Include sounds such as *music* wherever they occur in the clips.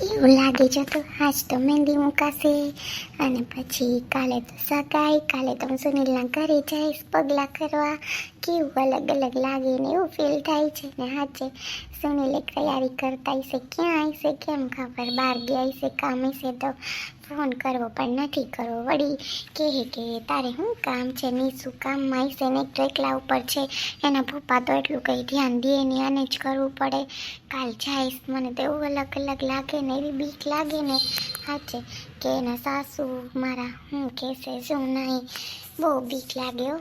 કેવું લાગે છે તો આજ તો મહેંદી મુકાશે. અને પછી કાલે તો સગાઈ, કાલે તો હું સુનિલના ઘરે જઈશ પગલાં કરવા. કેવું અલગ અલગ લાગે ને એવું ફીલ થાય છે ને આજે સુનિલે તૈયારી કરતા હશે. ક્યાં આવશે કેમ ખબર? બહાર ગયા હશે, કામ હશે તો ફોન કરવો પણ નથી કરવો. વળી કહે કે, તારે શું કામ છે? નહીં, શું કામમાં હશે ને ટ્રેકલા ઉપર છે? એના પપ્પા તો એટલું કંઈ ધ્યાન દે નહીં, આને જ કરવું પડે. કાલ જઈશ, મને તો એવું અલગ અલગ લાગે ને, એવી બીક લાગે ને. સાચે કે એના સાસુ મારા હું કહેશે, શું નહીં? બહુ બીક લાગે હો.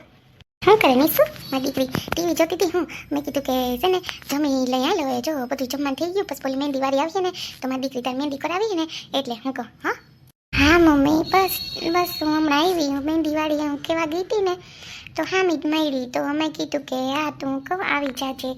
કરે શું મારી દીકરી ટીવી જોતી હતી હું. મેં કીધું કે, છે ને, જમી લઈ એ જો, બધું જમવાનું થઈ ગયું, પછી પેલી મહેંદી વાળી આવશે ને, તો મારી દીકરી તારી મહેંદી કરાવી ને, એટલે હું કહું, હા બસ બસ હું હમણાં આવી હું મહેંદી વાળી હું કેવા ગઈ હતી ને તો હામી જ મળી તો અમે કીધું કે હા તું કહું આવી જાજે.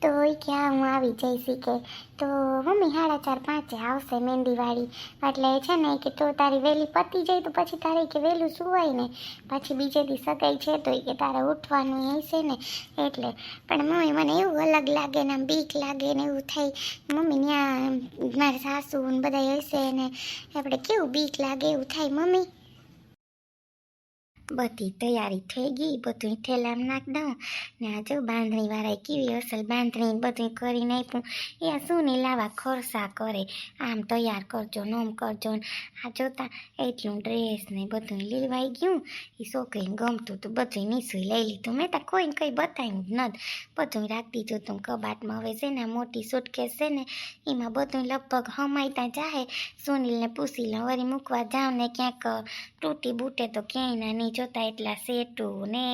તો એ કે હા, હું આવી જઈશ કે. તો મમ્મી સાડા ચાર પાંચે આવશે મહેંદીવાળી એટલે છે ને કે તો તારી વહેલી પતી જાય તો પછી તારે કે વહેલું સુવાય ને. પછી બીજે દી સગાઈ છે તો એ કે તારે ઉઠવાનું હશે ને. એટલે પણ મમ્મી મને એવું અલગ લાગે ને આમ બીક લાગે ને એવું થાય. મમ્મી ત્યાં મારા સાસુ ને બધા હશે ને. આપણે કેવું બીક લાગે એવું થાય મમ્મી? બધી તૈયારી થઈ ગઈ બધું થેલામાં નાખ દઉં. ને આ જો બાંધણીવાળાએ કેવી અસલ બાંધણી બધું કરી નાખ્યું. એ શું ને લાવા ખોરસા કરે? આમ તૈયાર કરજો નોમ કરજો. ને આ જોતા એટલું ડ્રેસ ને બધું લેવાઈ ગયું. એ છોકરીને ગમતું હતું બધું નીસું લઈ લીધું. મેં તો કોઈને કંઈ બતાવ્યું જ નથી બધું રાખી દીધું તું કબાટમાં હવે છે ને મોટી સુટકેસ છે ને, એમાં બધું લગભગ હમાઈતા જાહે. સુનિલને પૂછી લઉં વળી મૂકવા જાઉં ને ક્યાંક તૂટી બૂટે તો ક્યાંય ના નહીં જોતા એટલા સેટું ને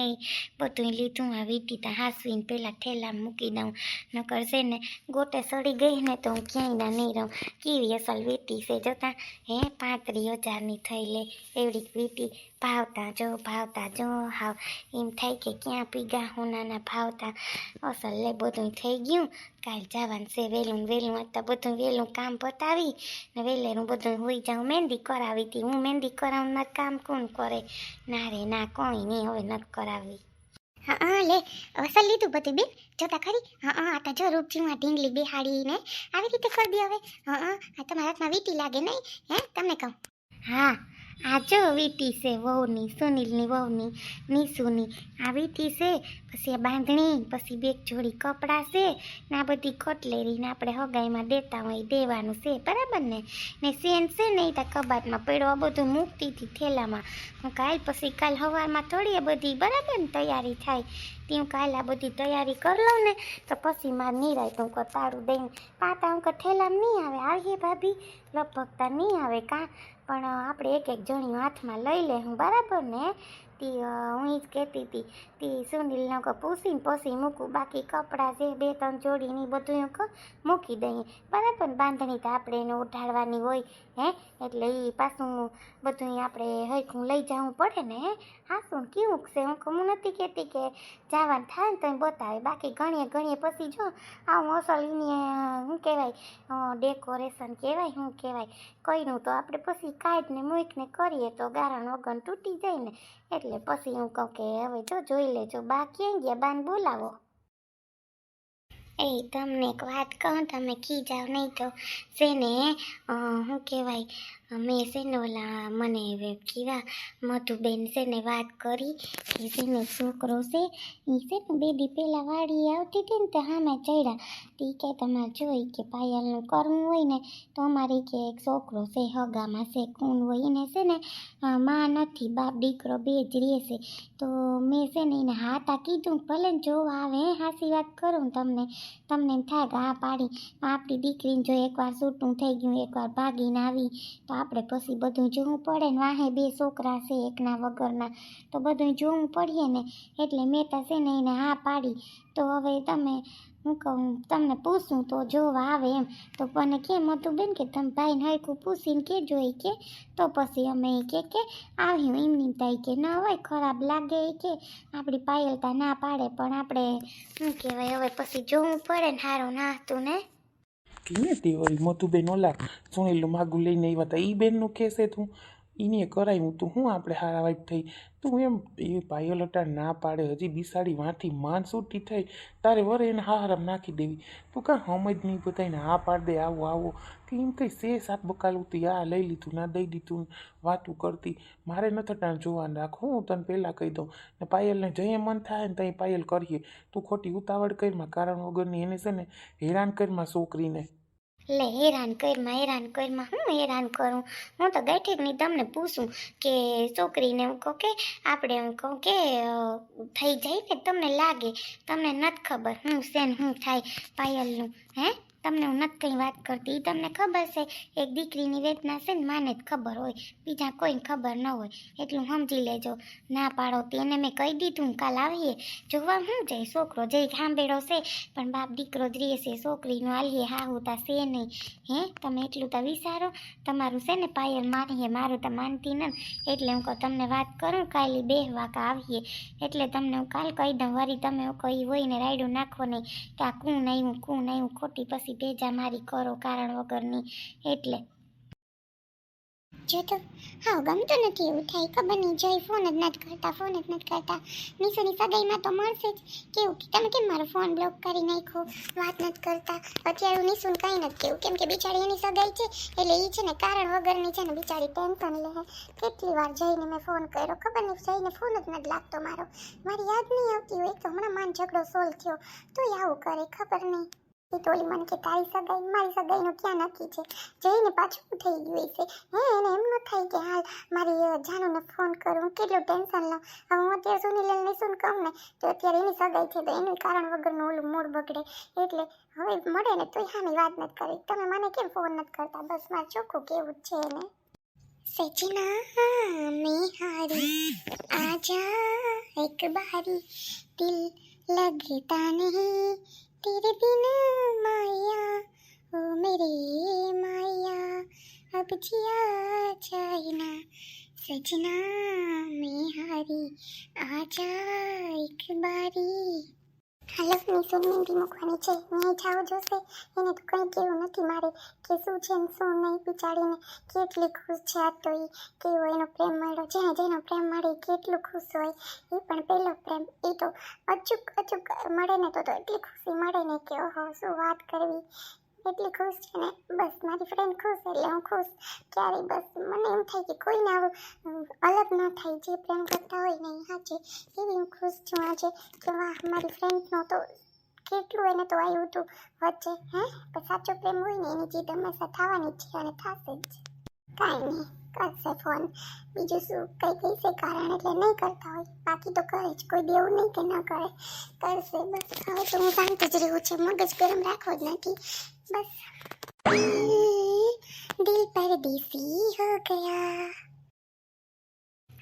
બધું લીધું, આ વીટી હાસવીને પહેલાં ઠેલામાં મૂકી દઉં. નકર છે ને, ગોટે સડી ગઈ ને તો હું ક્યાંય ના નહીં રહું. કેવી અસલ વીટી છે જોતા? હે, પાંત્રીસ હજારની થઈ લે. એવડી વીટી ભાવતા જો ભાવતા જો, હાવ. એમ થાય કે ક્યાં પીગા હોનાના ભાવતા. અસલ લે બધું થઈ ગયું. કાલ જવાનું છે વહેલું ને વહેલું અત્યારે બધું વહેલું કામ પતાવી ને વહેલેનું બધું હોઈ જાઉં. મહેંદી કરાવી હતી. હું મહેંદી કરાવું મારું કામ કોણ કરે? ના રે, ના, કોઈ નહીં. હવે નથી કરાવી. હા હા, લે. અસલ લીધું બધું બેન? જોતા ખરી? હા હા, આ તો જો રૂપજીમાં ઢીંગલી બિહાડીને આવી રીતે કરી દે હવે. હા હા, આ તમારા હાથમાં વીટી લાગે નહીં, હે? તમને કહું. હા આ જો વીટી છે, વહુની, સુનિલની વહુની નીસુની આ વીટી છે, પછી આ બાંધણી, પછી બે જોડી કપડાં છે, ને આ બધી કોટલેરીને આપણે હગાઈમાં દેતા હોય દેવાનું છે, બરાબર ને? ને સેન છે ને એ તો કબાટમાં પડ્યો, આ બધું મૂકતી હતી થેલામાં. હું કાલ પછી કાલ સવારમાં થોડી આ બધી, બરાબર ને, તૈયારી થાય. ત્યાં કાલ આ બધી તૈયારી કરી લઉં ને, તો પછી મારે નિરાય તું તારું દઈને, પાતા અંક થેલામાં નહીં આવે. આવીએ ભાભી. લગભગતા નહીં આવે કાં. પણ આપણે એક એક જણી હાથમાં લઈ લે હું, બરાબર ને? તી હું જ કહેતી હતી તી સુનિલને કહું પૂછીને પોસી મૂકું, બાકી કપડાં જે બે ત્રણ જોડીની બધું હું મૂકી દઈએ. બરાબર બાંધણી તો આપણે એને ઉઠાડવાની હોય, હે? એટલે એ પાછું બધું આપણે હરખું લઈ જવું પડે ને, હે? હા શું કેવું છે? હું કહું, હું નથી કહેતી કે જવાનું થાય ને તો બતાવે. બાકી ઘણીએ ઘણીએ પછી જો, આવું અસલ એની કહેવાય? ડેકોરેશન કહેવાય? શું કહેવાય? કહીનું તો આપણે પછી કાઢને, મૂકને કરીએ તો ગારણ વગર તૂટી જાય ને. એટલે પછી હું કહું કે હવે જો જોઈ લેજો. બા ક્યાં ગયા? બાને બોલાવો. એ, તમને એક વાત કહું, તમે કી જાઓ નહીં તો શેને શું કહેવાય મેં છે ઓલા, મને કીધા મધુબેન છે ને વાત કરી, કે છે છોકરો છે એ છે ને બે દી પહેલાં વાડી આવતી હતી ને તો હામે ચડ્યા. તો કે તમારે જોઈ કે પાયલનું કરવું હોય ને, તો અમારે કે એક છોકરો છે, હગામાં છે કોણ હોય, એને છે ને મા નથી, બાપ દીકરો બે જ રહેશે તો મેં છે ને એને હાતા કીધું, ભલે જોવા આવે હાસી વાત કરું તમને. તમને એમ થાય કે આ પાડી. આપણી દીકરીને જો એકવાર છૂટું થઈ ગયું, એકવાર ભાગીને આવી, તો આપણે પછી બધું જોવું પડે ને વાહે બે છોકરા છે એકના વગરના. તો બધું જોવું પડીએ ને. એટલે મેં તો છે ને એને હા પાડી. તો હવે તમે હું કહું, તમને પૂછું તો જોવા આવે એમ. તો મને કેમ હતું બેન કે તમે ભાઈને હરખું પૂછીને કે જોઈ કે. તો પછી અમે કે કે, આવ્યું એમની તાઈ કે ના હોય, ખરાબ લાગે એ કે. આપણી પાયલતા ના પાડે, પણ આપણે શું કહેવાય, હવે પછી જોવું પડે ને સારું ના હતું ને. કેને તે મોતું બેન ઓલા સુનેલું માગું લઈને આવ્યા હતા એ બેનનું કહેશે તું? એને કરાવ્યું તું હું આપણે હારા વાઈફ થઈ? તું એમ, એ પાયલ અટાણ ના પાડે, હજી બિસાડી વાંથી માન સૂટી થઈ. તારે વરે એને હારામ નાખી દેવી. તું કાં સમજ નહીં બધાને હા પાડ દે, આવો આવો. કે એમ કંઈ શે સાત બકાલું તું, આ લઈ લીધું, ના દઈ દીધું, વાતું કરતી. મારે નથી અટાણ જોવાનું રાખો, હું તને પહેલાં કહી દઉં. ને પાયલને જઈએ મન થાય ને ત્યાં પાયલ કરીએ. તું ખોટી ઉતાવળ કરમાં કારણ વગરની એને છે ને હેરાન કરમાં છોકરીને. લે, હેરાન કરમાં હેરાન કરમાં. હું હેરાન કરું? હું તો ગઠેકની તમને પૂછું કે છોકરીને હું કહું કે, આપણે હું કહું કે થઈ જાય ને, તમને લાગે. તમને નથી ખબર હું શેન, હું થાય, પાયલનું, હે? તમને હું નથી કંઈ વાત કરતી તમને ખબર છે, એક દીકરીની વેદના છે ને, માને જ ખબર હોય, બીજા કોઈને ખબર ન હોય, એટલું સમજી લેજો. ના પાડો તેને મેં કહી દીધું કાલ આવીએ. જોવા શું જઈ છોકરો જઈ ખાંભેડો છે, પણ બાપ દીકરો જ રહે છે, છોકરીનું આલીએ હાહુ તા છે નહીં. હે, તમે એટલું તો વિચારો, તમારું છે ને પાયલ મારીએ મારું તો માનતી ન એટલે હું કહું, તમને વાત કરું કાલે બે વાકા આવીએ. એટલે તમને હું કાલ કહી દઉં વરી તમે એવું કહી હોય ને, રાયડું નાખો નહીં, કે આ કું નહીં, હું કું નહીં, હું ખોટી પછી ભેજા મારી કરો કારણ વગરની. એટલે જો તો, હા, ગમતું નથી એવું થાય. ખબર નહીં જય ફોન જ નથી કરતા ફોન જ નથી કરતા. નિશુની સગાઈમાં તો મળશે જ. કેવું કે, તમે કેમ મારો ફોન બ્લોક કરી નાખ્યો? વાત નથી કરતા. અત્યારે હું નિશુન કંઈ નથી કેવું. કેમ કે બિચારી એની સગાઈ છે, એટલે એ છે ને કારણ વગરની છે ને બિચારી ટેન્શન લે. કેટલી વાર જઈને મેં ફોન કર્યો. ખબર નહીં, જઈને ફોન જ નથી લાગતો મારો. મારી યાદ નહીં આવતી હોય તો હમણાં માન ઝઘડો સોલ્વ થયો. તો આવું કરે, ખબર નહીં. એ તો ઓલી મને કે તારી સગાઈ મારી સગાઈનું ક્યાં નક્કી છે જઈને પાછું થઈ ગયું છે હે એને એમ ન થાય કે હાલ મારી અ, જાનુને ફોન કરું હું કેટલું ટેન્શન લઉં હવે હું અત્યારે સુનિલને શું કહું ને તો અત્યારે એની સગાઈ છે તો એનું કારણ વગરનું ઓલું મૂડ બગડે એટલે હવે મળે ને તોય હામી વાત નથી કરી તમે મને કેમ ફોન નથી કરતા બસ મારે ચોખ્ખું કેવું જ છે ને સચના મેં હારી આજા એક બારી દિલ लगता नहीं तेरे बिना જાયના સજના મેહારી આજા એક બારી હાલસની સુગમિંદી મૂકવાની છે ન્યાય જાવ જોશે એને તો કંઈ કેવું નથી મારે કે શું છે ને શું નહીં બિચારીને કેટલી ખુશ છે આ તો એ કેવો એનો પ્રેમ મળ્યો જેને જેનો પ્રેમ મળે કેટલું ખુશ હોય એ પણ પહેલો પ્રેમ એ તો અચૂક અચૂક મળે ને તો એટલી ખુશી મળે ને કે ઓહો શું વાત કરવી એટલી ખુશ છે ને? બસ, મારી ફ્રેન્ડ ખુશ એટલે હું ખુશ. ક્યારેય બસ, મને એમ થાય કે કોઈને આવું અલગ ન થાય. જે પ્રેમ કરતા હોય ને સાચે. એવી હું ખુશ છું આજે. કે વાહ મારી ફ્રેન્ડનો તો કેટલું એને તો આવ્યું હતું વચ્ચે, હે? પણ સાચો પ્રેમ હોય ને એની જીદ હંમેશા થવાની છે અને થશે જ. કાંઈ નહીં, કરશે ફોન બીજું શું? કંઈ કઈ છે કારણ એટલે નહીં કરતા હોય. બાકી તો કરે જ. કોઈ દેવું નહીં કે ન કરે. કરશે બસ. હવે તો હું શાંત જ રહ્યું છે. મગજ ગરમ રાખવો જ નથી. બસ દિલ પરદેસી હો ગયા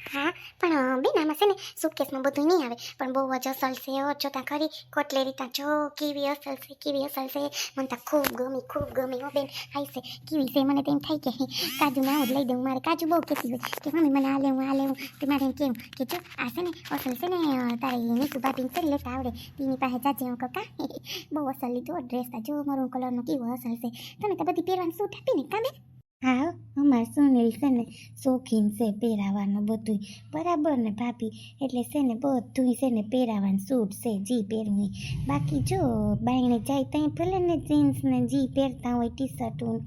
હા, પણ બેન, આમાં છે ને સુટકેસમાં બધું નહીં આવે. પણ બહુ જ અસલ છે ઓ જોતા ખરી કોટલેરી ત્યાં, જો, કેવી અસલ છે, કેવી અસલ છે. મને તો ખૂબ ગમી ખૂબ ગમી, હો, બેન. હાઈ કેવી છે? મને તેમ થાય કે કાજુ ના જ લઈ દઉં. મારે કાજુ બહુ કહેતી હોય કે મમ્મી મને આ લેવું આ લેવું. તે મારે કેવું કે, જો, આ છે ને અસલ છે ને તારે નીકુ બાપીને કરી લેતા આવડે. તેની પાસે જાજે હું કહું *laughs* બહુ અસલ લીધો ડ્રેસ જો મરૂન કલરનો કેવો અસલ છે. તને તો બધી પહેરવાનું સૂટ આપીને કામે હા. અમાર સુનિલ છે ને શોખીન છે પહેરાવાનું બધું બરાબર ને ભાભી? એટલે છે ને બધું છે ને પહેરાવાનું સૂટ છે, જી પહેરવું. બાકી જો બાયણે જાય ત્યાં ભલે ને જીન્સ ને જી પહેરતા હોય ટી શર્ટું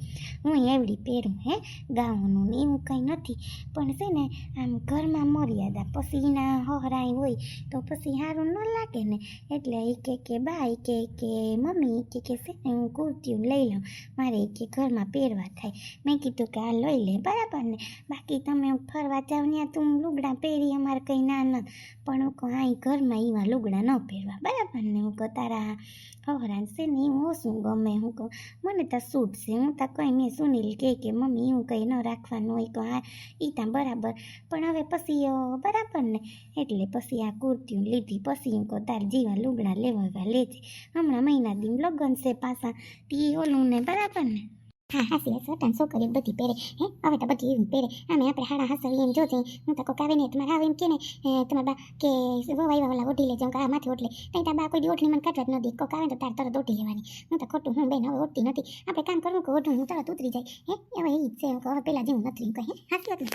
હું એવડી પહેરું, હે? ગાઉનું ને એવું કંઈ નથી. પણ છે ને આમ ઘરમાં મર્યાદા, પછી એના હહરાઈ હોય તો પછી સારું ન લાગે ને. એટલે એ કે કે બા ઈ કે કે મમ્મી ઈ કે કે છે ને હું કુર્તીઓ લઈ લઉં. મારે એ કે ઘરમાં પહેરવા થાય. મેં કીધું કે આ લઈ લે, બરાબર ને? બાકી તમે ફરવા જાવ ત્યાં તું લુગડા પહેરી, અમારે કંઈ ના પણ હું કહું અહીં ઘરમાં એવા લુગડા ન પહેરવા. બરાબર ને? હું કહું, તારા હવરાન છે ને હું શું ગમે? હું કહું, મને તો સૂટ છે. હું તો કંઈ મેં સુનિલ કહે કે, મમ્મી હું કંઈ ન રાખવાનું હોય કહું હા એ ત્યાં બરાબર. પણ હવે પછી બરાબર ને? એટલે પછી આ કુર્તીઓ લીધી, પછી હું કહું, તાર જીવા લુગડા લેવા લેજે. હમણાં મહિના દિન લગ્ન છે પાછા તી ઓલું ને બરાબર ને? હા હાસી હાસી હતા કર્યું? બધી પહેરે. હે, હવે તો બધી પહેરે. આમે આપણે હાડા હાસવી એમ જોજે. હું તો કોક આવે તમારે આવે એમ કે ને તમારા બા કે વવાઈ વાવલા ઓઢી લેજો કે આ માથે ઓઢ નહીં તાર બા કોઈ ઓઢણી મને કાઢવા જ ન દે. કોક આવે તો તાર તરત ઓઢી લેવાની. હું તો ખોટું, હું બેન હવે ઓઢતી નથી. આપણે કામ કરવું કે ઓઢું હું તરત ઉતરી જાય. હે હવે એ જ છે. હવે પેલા જેવું નથી. કહે. હાસી હતું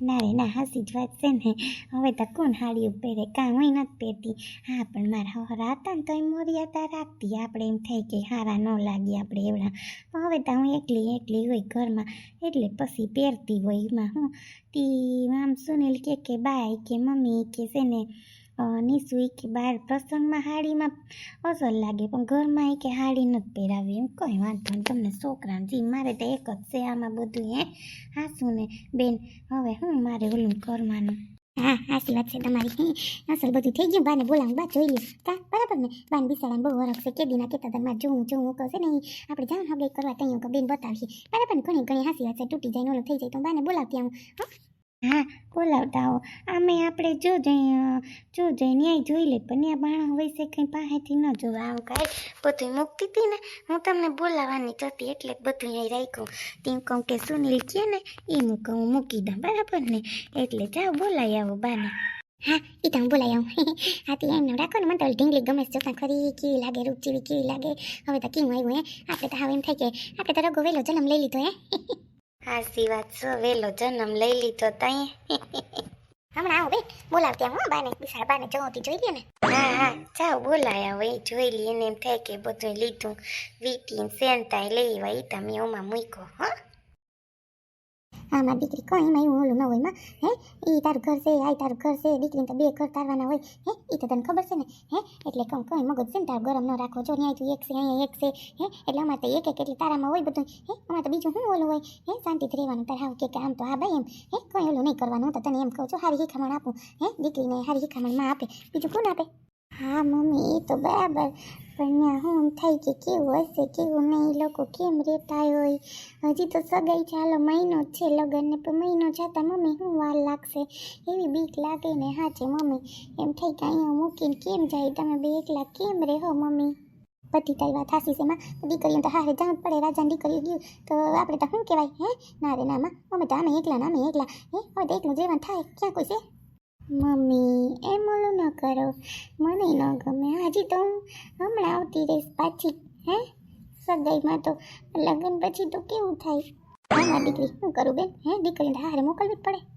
ના રે, ના, હાસી જ વાત છે ને. હવે તો કોણ હાડીઓ પહેરે? કાં હું નથી પહેરતી. હા, પણ મારા હરા હતા ને તો એ મોરિયાતા રાખતી. આપણે એમ થાય કે હારા ન લાગી આપણે એવડા. પણ હવે તો હું એકલી એકલી હોય ઘરમાં. એટલે પછી પહેરતી હોય એમાં હું. તી આમ સુનિલ કે કે બાય કે મમ્મી કે છે ને. અ, નીસુ ઈ કે બહાર પ્રસંગમાં હાડીમાં અસર લાગે પણ ઘરમાં એ કે હાડી નથી પહેરાવી એમ કંઈ વાંધો નહીં. તમને છોકરાને જી મારે તો એક જ છે આમાં બધું હે? હાસું ને બેન હવે હું મારે ઓલું કરવાનું હા સાચી વાત છે તમારી અસલ બધું થઈ ગયું બાને બોલાવું બા જોઈ લે કા બરાબર ને? બાને બિસાડાને બહુ વરખ છે કે દીના કહેતા તમારે મારે જોવું જોવું કહશે ને આપણે જાણ હવે કરવા તૈયાર કે બેન બતાવીએ બરાબર ને? ઘણી ઘણી હાસી વાત છે તૂટી જાય ને ઓલું થઈ જાય તો બાને બોલાવતી આવું હો? હા બોલાવતા આવો આમે આપણે જો જઈ જો જઈ, ન્યાય જોઈ લે. પણ ત્યાં બાણા હોય છે કંઈ પાસેથી ન જોવા. આવું કાંઈ બધું મૂકતી હતી ને. હું તમને બોલાવવાની જતી એટલે બધું અહીં રાખ્યું. તેમ કહું કે સુનિલ કહે ને એ હું મૂકી દઉં. બરાબર ને? એટલે જાઓ બોલાવી આવો બાને. હા એ તો હું બોલાવી આવું. હા તે એમને રાખો ને, મને તો ઢીંગલી ગમે છે. ખરી, કેવી લાગે રૂપ કેવી લાગે. હવે તો કેવું આવ્યું, હે? આપણે તો હવે એમ થાય કે, આપણે તો રગો વહેલો જન્મ લઈ લીધો, હે? *laughs* હાસી વાત છો વહેલો જન્મ લઈ લીધો તઈ. હમણાં આવું બે બોલાવતી હો બાને બિસાડ બાને જોતી જોઈ લે ને. હા હા જાઓ બોલાયા હવે જોઈ લઈએ એને એમ થાય કે બધું લીધું. વીટી સેન્ટાઈ લઈ આવ્યા તમે ઓમાં મૂક્યો હા. હા દીકરી કઈ એમાં એવું ઓલું ન હોયમાં હે? એ તારું ઘર છે, આ તારું ઘર છે, દીકરીને તો બે ઘર તારવાના હોય. હે? એ તો તને ખબર છે ને? હે? એટલે કહું કઈ મગજ છે ને તારું ગરમ ન રાખો. જો ન્યાય તું એક છે, અહીંયા એક છે, હે? એટલે અમારે તો એક એક એટલે તારામાં હોય બધું. હે? અમારે તો બીજું શું ઓલું હોય? હે? શાંતિથી રહેવાનું, તારે આવું કે આમ તો હા ભાઈ એમ. હે? કોઈ ઓલું નહીં કરવાનું તો તને એમ કહું છું, હારી શીખામણ આપું. હે? દીકરીને હારી શીખામણમાં આપે. બીજું કોણ આપે? હા, મમ્મી, એ તો બરાબર. પણ ત્યાં હું થાય કે કેવું હશે, કેવું નહીં લોકો કેમ રહેતા હોય? હજી તો સગાઈ ચાલો મહિનો જ છે લગ્નને, પણ મહિનો જતા મમ્મી શું વાર લાગશે? એવી બીક લાગે ને, હા છે, મમ્મી. એમ થાય કે અહીંયા મૂકીને કેમ જાય? તમે બે એકલા કેમ રહો, મમ્મી? બધી તારી વાત હાસી છે, માં. દીકરીઓ તો હારે જાણ પડે, રાજાની દીકરીઓ ગયું. તો આપણે તો શું કહેવાય, હે? ના રે નામાં અમે તો આમે એકલા ના અમે એકલા. હે? હવે એકલું જેવાનું થાય. ક્યાં કોઈ છે? મમ્મી, એમ ઓલું ન કરો. મને ન ગમે. હજી તો હું હમણાં આવતી રહીશ પાછી, હે? સગાઈમાં તો લગ્ન પછી તો કેવું થાય? હા દીકરી શું કરું બેન? હે? દીકરીને હારે મોકલવી જ પડે.